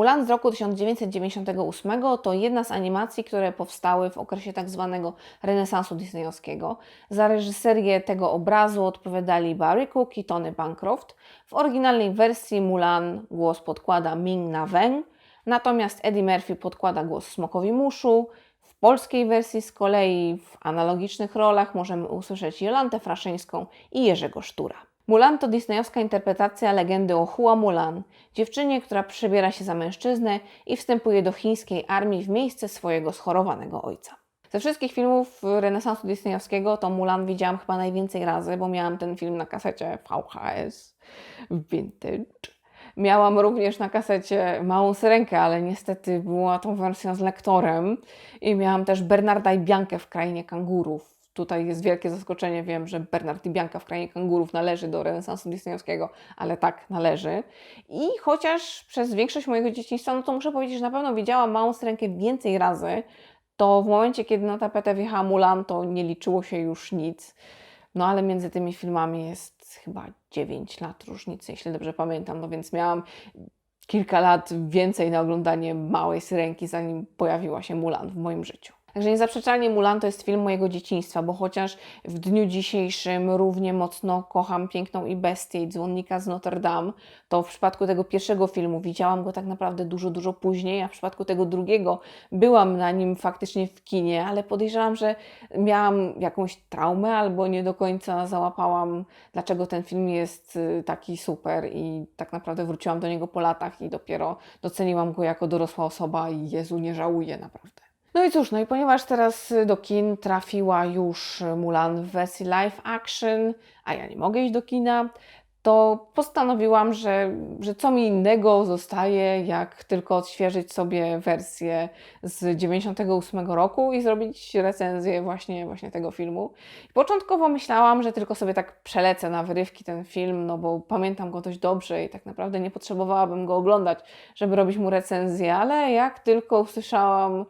Mulan z roku 1998 to jedna z animacji, które powstały w okresie tak zwanego renesansu disneyowskiego. Za reżyserię tego obrazu odpowiadali Barry Cook i Tony Bancroft. W oryginalnej wersji Mulan głos podkłada Ming Na Wen, natomiast Eddie Murphy podkłada głos Smokowi Muszu. W polskiej wersji z kolei w analogicznych rolach możemy usłyszeć Jolantę Fraszyńską i Jerzego Sztura. Mulan to disneyowska interpretacja legendy o Hua Mulan, dziewczynie, która przebiera się za mężczyznę i wstępuje do chińskiej armii w miejsce swojego schorowanego ojca. Ze wszystkich filmów renesansu disneyowskiego to Mulan widziałam chyba najwięcej razy, bo miałam ten film na kasecie VHS Vintage. Miałam również na kasecie Małą Syrenkę, ale niestety była tą wersją z lektorem. I miałam też Bernarda i Biankę w Krainie Kangurów. Tutaj jest wielkie zaskoczenie, wiem, że Bernard i Bianka w Krainie Kangurów należy do renesansu disneyowskiego, ale tak, należy. I chociaż przez większość mojego dzieciństwa, no to muszę powiedzieć, że na pewno widziałam Małą Syrenkę więcej razy, to w momencie, kiedy na tapetę wjechała Mulan, to nie liczyło się już nic. No ale między tymi filmami jest chyba 9 lat różnicy, jeśli dobrze pamiętam. No więc miałam kilka lat więcej na oglądanie Małej Syrenki, zanim pojawiła się Mulan w moim życiu. Także niezaprzeczalnie Mulan to jest film mojego dzieciństwa, bo chociaż w dniu dzisiejszym równie mocno kocham Piękną i Bestię i Dzwonnika z Notre Dame, to w przypadku tego pierwszego filmu widziałam go tak naprawdę dużo, dużo później, a w przypadku tego drugiego byłam na nim faktycznie w kinie, ale podejrzewam, że miałam jakąś traumę albo nie do końca załapałam, dlaczego ten film jest y, taki super i tak naprawdę wróciłam do niego po latach i dopiero doceniłam go jako dorosła osoba i Jezu, nie żałuję naprawdę. No i cóż, no i ponieważ teraz do kin trafiła już Mulan w wersji live action, a ja nie mogę iść do kina, to postanowiłam, że, że co mi innego zostaje, jak tylko odświeżyć sobie wersję z 98 roku i zrobić recenzję właśnie, właśnie tego filmu. Początkowo myślałam, że tylko sobie tak przelecę na wyrywki ten film, no bo pamiętam go dość dobrze i tak naprawdę nie potrzebowałabym go oglądać, żeby robić mu recenzję, ale jak tylko usłyszałam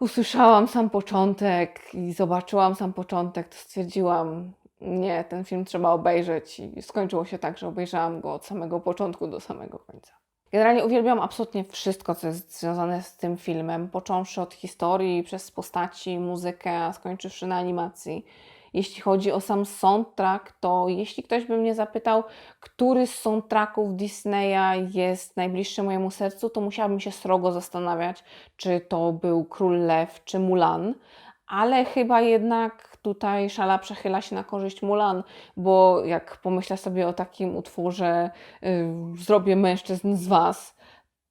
usłyszałam sam początek i zobaczyłam sam początek, to stwierdziłam, nie, ten film trzeba obejrzeć i skończyło się tak, że obejrzałam go od samego początku do samego końca. Generalnie uwielbiam absolutnie wszystko, co jest związane z tym filmem, począwszy od historii, przez postaci, muzykę, skończywszy na animacji. Jeśli chodzi o sam soundtrack, to jeśli ktoś by mnie zapytał, który z soundtracków Disneya jest najbliższy mojemu sercu, to musiałabym się srogo zastanawiać, czy to był Król Lew, czy Mulan. Ale chyba jednak tutaj szala przechyla się na korzyść Mulan, bo jak pomyślę sobie o takim utworze yy, Zrobię mężczyzn z Was,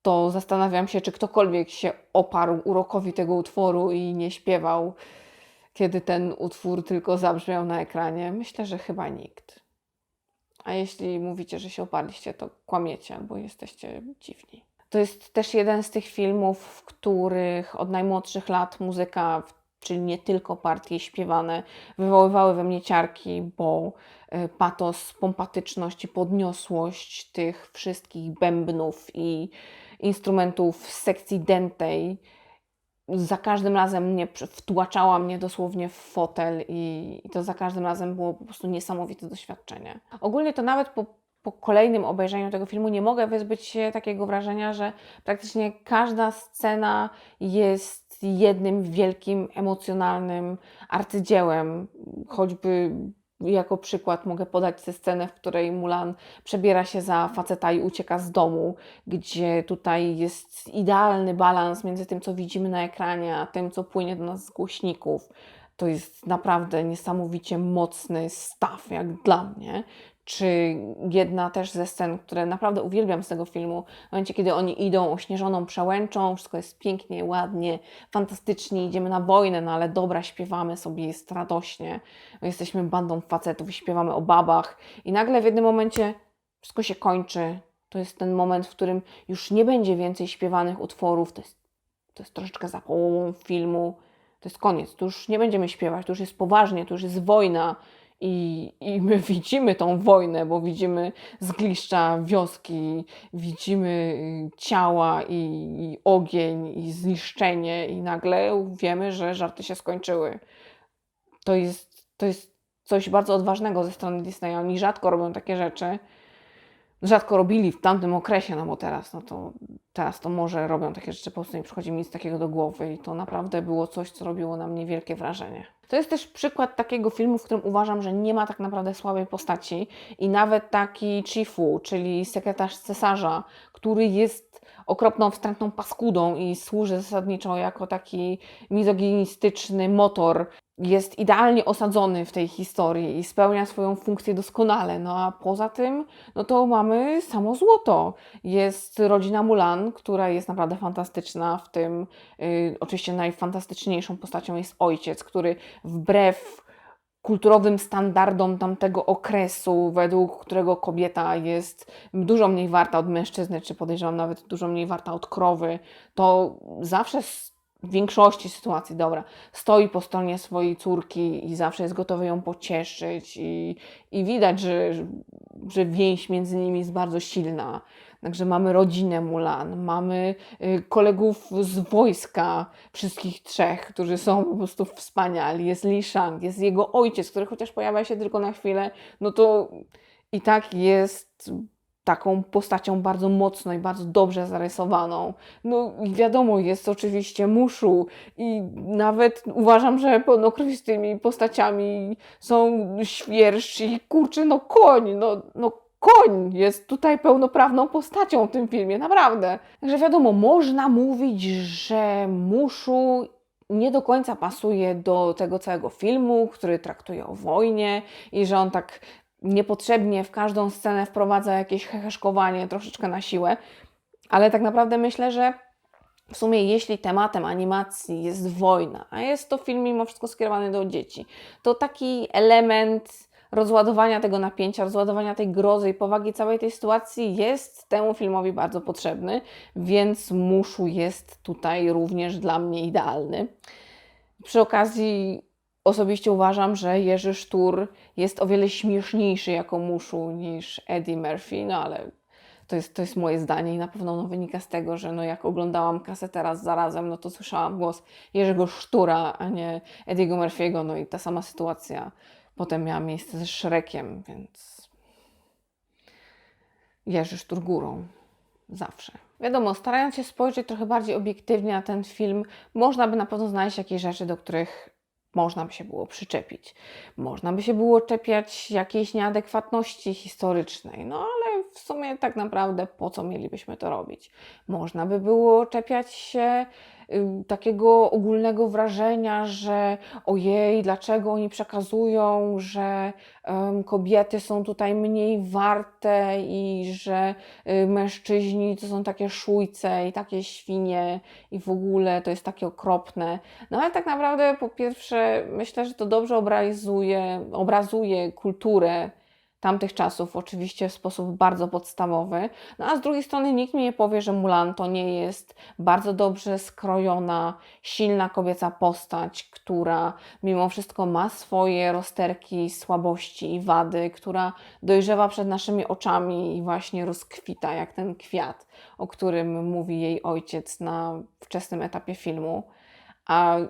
to zastanawiam się, czy ktokolwiek się oparł urokowi tego utworu i nie śpiewał kiedy ten utwór tylko zabrzmiał na ekranie? Myślę, że chyba nikt. A jeśli mówicie, że się oparliście, to kłamiecie, bo jesteście dziwni. To jest też jeden z tych filmów, w których od najmłodszych lat muzyka, czyli nie tylko partie śpiewane, wywoływały we mnie ciarki, bo y, patos, pompatyczność i podniosłość tych wszystkich bębnów i instrumentów z sekcji dentej za każdym razem mnie wtłaczała mnie dosłownie w fotel i, to za każdym razem było po prostu niesamowite doświadczenie. Ogólnie to nawet po, po kolejnym obejrzeniu tego filmu nie mogę wyzbyć się takiego wrażenia, że praktycznie każda scena jest jednym wielkim emocjonalnym arcydziełem, choćby jako przykład mogę podać tę scenę, w której Mulan przebiera się za faceta i ucieka z domu, gdzie tutaj jest idealny balans między tym, co widzimy na ekranie, a tym, co płynie do nas z głośników. To jest naprawdę niesamowicie mocny staw, jak dla mnie czy jedna też ze scen, które naprawdę uwielbiam z tego filmu, w momencie, kiedy oni idą ośnieżoną przełęczą, wszystko jest pięknie, ładnie, fantastycznie, idziemy na wojnę, no ale dobra, śpiewamy sobie, jest radośnie, My jesteśmy bandą facetów i śpiewamy o babach. I nagle w jednym momencie wszystko się kończy, to jest ten moment, w którym już nie będzie więcej śpiewanych utworów, to jest, to jest troszeczkę za połową filmu, to jest koniec, tu już nie będziemy śpiewać, tu już jest poważnie, tu już jest wojna, i, I my widzimy tą wojnę, bo widzimy zgliszcza wioski, widzimy y, ciała i, i ogień i zniszczenie, i nagle wiemy, że żarty się skończyły. To jest, to jest coś bardzo odważnego ze strony Disneya. Oni rzadko robią takie rzeczy, rzadko robili w tamtym okresie, no bo teraz, no to teraz to może robią takie rzeczy, po prostu nie przychodzi mi nic takiego do głowy i to naprawdę było coś, co robiło na mnie wielkie wrażenie. To jest też przykład takiego filmu, w którym uważam, że nie ma tak naprawdę słabej postaci i nawet taki Chifu, czyli sekretarz cesarza, który jest okropną, wstrętną paskudą i służy zasadniczo jako taki mizoginistyczny motor jest idealnie osadzony w tej historii i spełnia swoją funkcję doskonale. No a poza tym, no to mamy samo złoto. Jest rodzina Mulan, która jest naprawdę fantastyczna. W tym y, oczywiście najfantastyczniejszą postacią jest ojciec, który wbrew kulturowym standardom tamtego okresu, według którego kobieta jest dużo mniej warta od mężczyzny, czy podejrzewam nawet dużo mniej warta od krowy, to zawsze w większości sytuacji, dobra, stoi po stronie swojej córki i zawsze jest gotowy ją pocieszyć i, i widać, że, że więź między nimi jest bardzo silna. Także mamy rodzinę Mulan, mamy y, kolegów z wojska, wszystkich trzech, którzy są po prostu wspaniali. Jest Li Shang, jest jego ojciec, który chociaż pojawia się tylko na chwilę, no to i tak jest taką postacią bardzo mocno i bardzo dobrze zarysowaną. No wiadomo, jest oczywiście Muszu i nawet uważam, że pełnokrwistymi postaciami są Świerszcz i kurczę, no koń, no, no koń jest tutaj pełnoprawną postacią w tym filmie, naprawdę. Także wiadomo, można mówić, że Muszu nie do końca pasuje do tego całego filmu, który traktuje o wojnie i że on tak niepotrzebnie w każdą scenę wprowadza jakieś heheszkowanie troszeczkę na siłę, ale tak naprawdę myślę, że w sumie jeśli tematem animacji jest wojna, a jest to film mimo wszystko skierowany do dzieci, to taki element rozładowania tego napięcia, rozładowania tej grozy i powagi całej tej sytuacji jest temu filmowi bardzo potrzebny, więc Muszu jest tutaj również dla mnie idealny. Przy okazji Osobiście uważam, że Jerzy Sztur jest o wiele śmieszniejszy jako muszu niż Eddie Murphy, no ale to jest, to jest moje zdanie i na pewno ono wynika z tego, że no jak oglądałam kasetę raz za razem, no to słyszałam głos Jerzego Sztura, a nie Ediego Murphy'ego, no i ta sama sytuacja potem miała miejsce ze Szrekiem, więc Jerzy Sztur górą. Zawsze. Wiadomo, starając się spojrzeć trochę bardziej obiektywnie na ten film, można by na pewno znaleźć jakieś rzeczy, do których można by się było przyczepić. Można by się było czepiać jakiejś nieadekwatności historycznej, no ale w sumie tak naprawdę po co mielibyśmy to robić? Można by było czepiać się takiego ogólnego wrażenia, że ojej, dlaczego oni przekazują, że kobiety są tutaj mniej warte i że y, mężczyźni to są takie szujce i takie świnie i w ogóle to jest takie okropne. No ale tak naprawdę po pierwsze myślę, że to dobrze obrazuje, obrazuje kulturę tamtych czasów, oczywiście w sposób bardzo podstawowy. No a z drugiej strony nikt mi nie powie, że Mulan to nie jest bardzo dobrze skrojona, silna kobieca postać, która mimo wszystko ma swoje rozterki, słabości i wady, która dojrzewa przed naszymi oczami i właśnie rozkwita jak ten kwiat, o którym mówi jej ojciec na wczesnym etapie filmu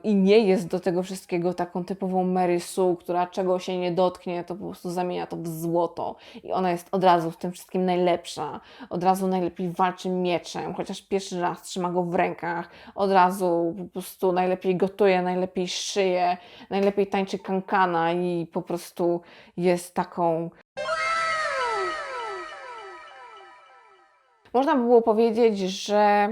i nie jest do tego wszystkiego taką typową Mary Sue, która czego się nie dotknie, to po prostu zamienia to w złoto. I ona jest od razu w tym wszystkim najlepsza. Od razu najlepiej walczy mieczem, chociaż pierwszy raz trzyma go w rękach. Od razu po prostu najlepiej gotuje, najlepiej szyje, najlepiej tańczy kankana i po prostu jest taką Można by było powiedzieć, że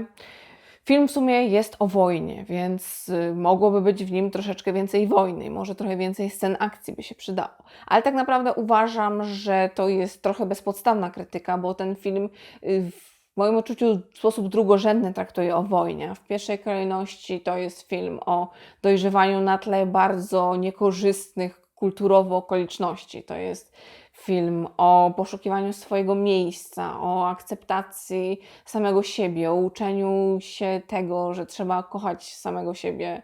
Film w sumie jest o wojnie, więc y, mogłoby być w nim troszeczkę więcej wojny, może trochę więcej scen akcji by się przydało. Ale tak naprawdę uważam, że to jest trochę bezpodstawna krytyka, bo ten film y, w moim odczuciu w sposób drugorzędny traktuje o wojnie. W pierwszej kolejności to jest film o dojrzewaniu na tle bardzo niekorzystnych kulturowo okoliczności. To jest film o poszukiwaniu swojego miejsca, o akceptacji samego siebie, o uczeniu się tego, że trzeba kochać samego siebie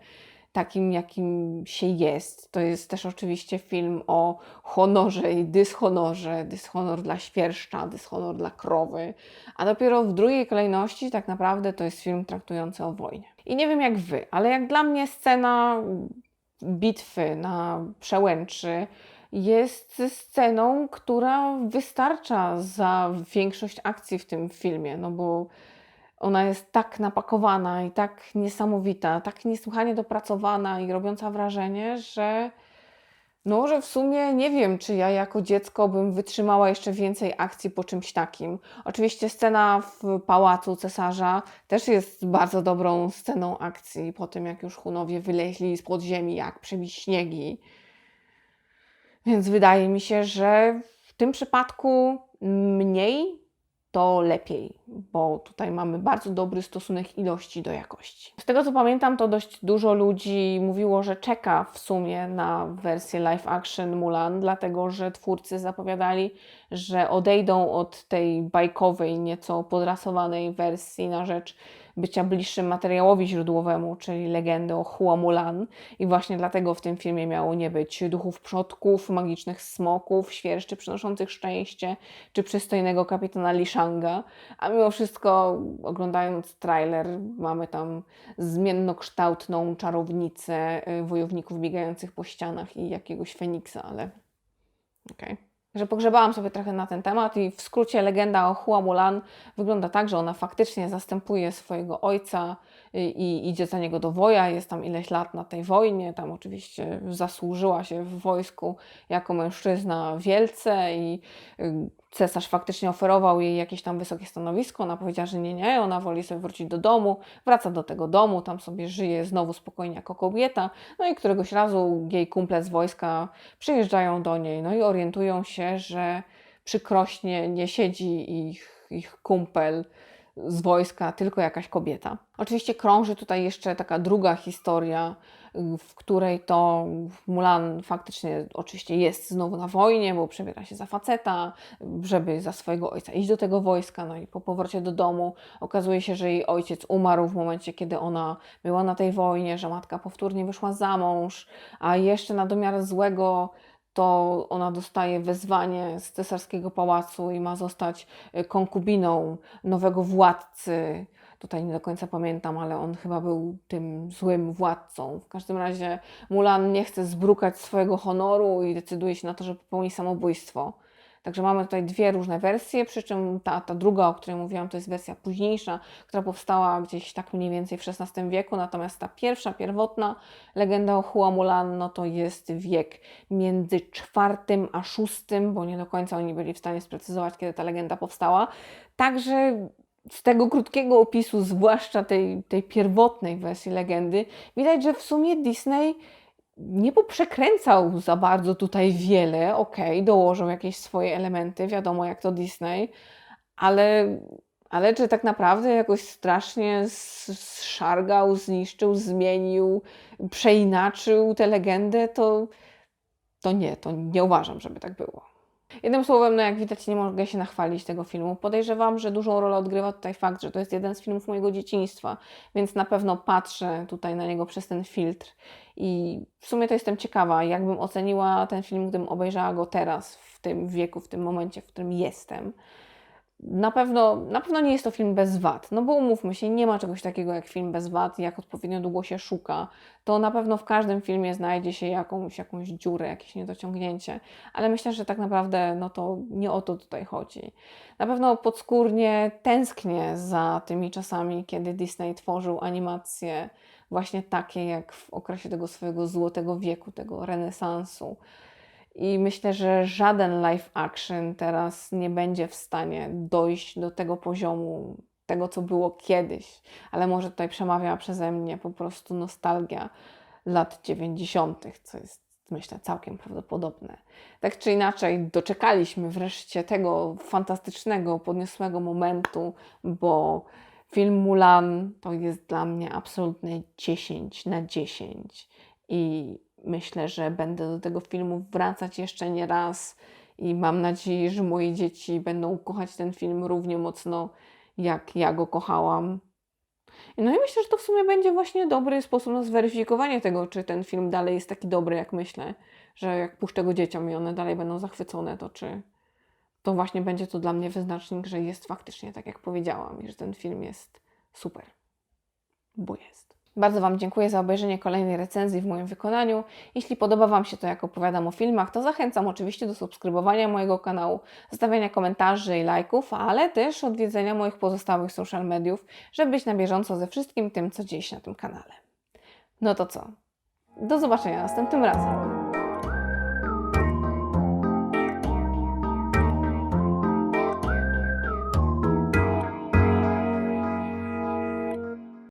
takim, jakim się jest. To jest też oczywiście film o honorze i dyshonorze, dyshonor dla świerszcza, dyshonor dla krowy, a dopiero w drugiej kolejności tak naprawdę to jest film traktujący o wojnie. I nie wiem jak wy, ale jak dla mnie scena bitwy na przełęczy jest sceną, która wystarcza za większość akcji w tym filmie, no bo ona jest tak napakowana i tak niesamowita, tak niesłychanie dopracowana i robiąca wrażenie, że no, że w sumie nie wiem, czy ja jako dziecko bym wytrzymała jeszcze więcej akcji po czymś takim. Oczywiście scena w pałacu cesarza też jest bardzo dobrą sceną akcji, po tym jak już Hunowie wyleźli z podziemi, jak przebić śniegi. Więc wydaje mi się, że w tym przypadku mniej to lepiej, bo tutaj mamy bardzo dobry stosunek ilości do jakości. Z tego co pamiętam, to dość dużo ludzi mówiło, że czeka w sumie na wersję live action Mulan, dlatego że twórcy zapowiadali, że odejdą od tej bajkowej, nieco podrasowanej wersji na rzecz bycia bliższym materiałowi źródłowemu, czyli legendy o Hua Mulan. I właśnie dlatego w tym filmie miało nie być duchów przodków, magicznych smoków, świerszczy przynoszących szczęście, czy przystojnego kapitana Lishanga. A mimo wszystko, oglądając trailer, mamy tam zmiennokształtną czarownicę y, wojowników biegających po ścianach i jakiegoś Feniksa, ale okej. Okay że pogrzebałam sobie trochę na ten temat i w skrócie legenda o Hua Mulan wygląda tak, że ona faktycznie zastępuje swojego ojca i idzie za niego do woja, jest tam ileś lat na tej wojnie, tam oczywiście zasłużyła się w wojsku jako mężczyzna wielce i y, cesarz faktycznie oferował jej jakieś tam wysokie stanowisko, ona powiedziała, że nie, nie, ona woli sobie wrócić do domu, wraca do tego domu, tam sobie żyje znowu spokojnie jako kobieta, no i któregoś razu jej kumple z wojska przyjeżdżają do niej, no i orientują się, że przykrośnie nie siedzi ich, ich kumpel z wojska, tylko jakaś kobieta. Oczywiście krąży tutaj jeszcze taka druga historia, w której to Mulan faktycznie oczywiście jest znowu na wojnie, bo przebiera się za faceta, żeby za swojego ojca iść do tego wojska. No i po powrocie do domu okazuje się, że jej ojciec umarł w momencie, kiedy ona była na tej wojnie, że matka powtórnie wyszła za mąż, a jeszcze na domiar złego to ona dostaje wezwanie z cesarskiego pałacu i ma zostać y, konkubiną nowego władcy. Tutaj nie do końca pamiętam, ale on chyba był tym złym władcą. W każdym razie Mulan nie chce zbrukać swojego honoru i decyduje się na to, że popełni samobójstwo. Także mamy tutaj dwie różne wersje, przy czym ta, ta druga, o której mówiłam, to jest wersja późniejsza, która powstała gdzieś tak mniej więcej w XVI wieku, natomiast ta pierwsza, pierwotna legenda o Hua Mulan, no to jest wiek między czwartym a szóstym, bo nie do końca oni byli w stanie sprecyzować, kiedy ta legenda powstała. Także z tego krótkiego opisu, zwłaszcza tej, tej pierwotnej wersji legendy, widać, że w sumie Disney nie poprzekręcał za bardzo tutaj wiele. Okej, okay, dołożył jakieś swoje elementy, wiadomo jak to Disney, ale, ale czy tak naprawdę jakoś strasznie zszargał, zniszczył, zmienił, przeinaczył tę legendę, to, to nie, to nie uważam, żeby tak było. Jednym słowem, no jak widać, nie mogę się nachwalić tego filmu. Podejrzewam, że dużą rolę odgrywa tutaj fakt, że to jest jeden z filmów mojego dzieciństwa, więc na pewno patrzę tutaj na niego przez ten filtr. I w sumie to jestem ciekawa, jakbym oceniła ten film, gdybym obejrzała go teraz, w tym wieku, w tym momencie, w którym jestem na pewno, na pewno nie jest to film bez wad, no bo umówmy się, nie ma czegoś takiego jak film bez wad, jak odpowiednio długo się szuka, to na pewno w każdym filmie znajdzie się jakąś, jakąś dziurę, jakieś niedociągnięcie, ale myślę, że tak naprawdę no to nie o to tutaj chodzi. Na pewno podskórnie tęsknię za tymi czasami, kiedy Disney tworzył animacje właśnie takie jak w okresie tego swojego złotego wieku, tego renesansu, i myślę, że żaden live action teraz nie będzie w stanie dojść do tego poziomu, tego co było kiedyś. Ale może tutaj przemawia przeze mnie po prostu nostalgia lat 90., co jest myślę całkiem prawdopodobne. Tak czy inaczej, doczekaliśmy wreszcie tego fantastycznego, podniosłego momentu, bo film Mulan to jest dla mnie absolutnie 10 na 10 i myślę, że będę do tego filmu wracać jeszcze nie raz i mam nadzieję, że moje dzieci będą kochać ten film równie mocno, jak ja go kochałam. No i myślę, że to w sumie będzie właśnie dobry sposób na zweryfikowanie tego, czy ten film dalej jest taki dobry, jak myślę, że jak puszczę go dzieciom i one dalej będą zachwycone, to czy to właśnie będzie to dla mnie wyznacznik, że jest faktycznie tak, jak powiedziałam, i że ten film jest super. Bo jest. Bardzo Wam dziękuję za obejrzenie kolejnej recenzji w moim wykonaniu. Jeśli podoba Wam się to, jak opowiadam o filmach, to zachęcam oczywiście do subskrybowania mojego kanału, zostawiania komentarzy i lajków, ale też odwiedzenia moich pozostałych social mediów, żeby być na bieżąco ze wszystkim tym, co dzieje się na tym kanale. No to co? Do zobaczenia następnym razem.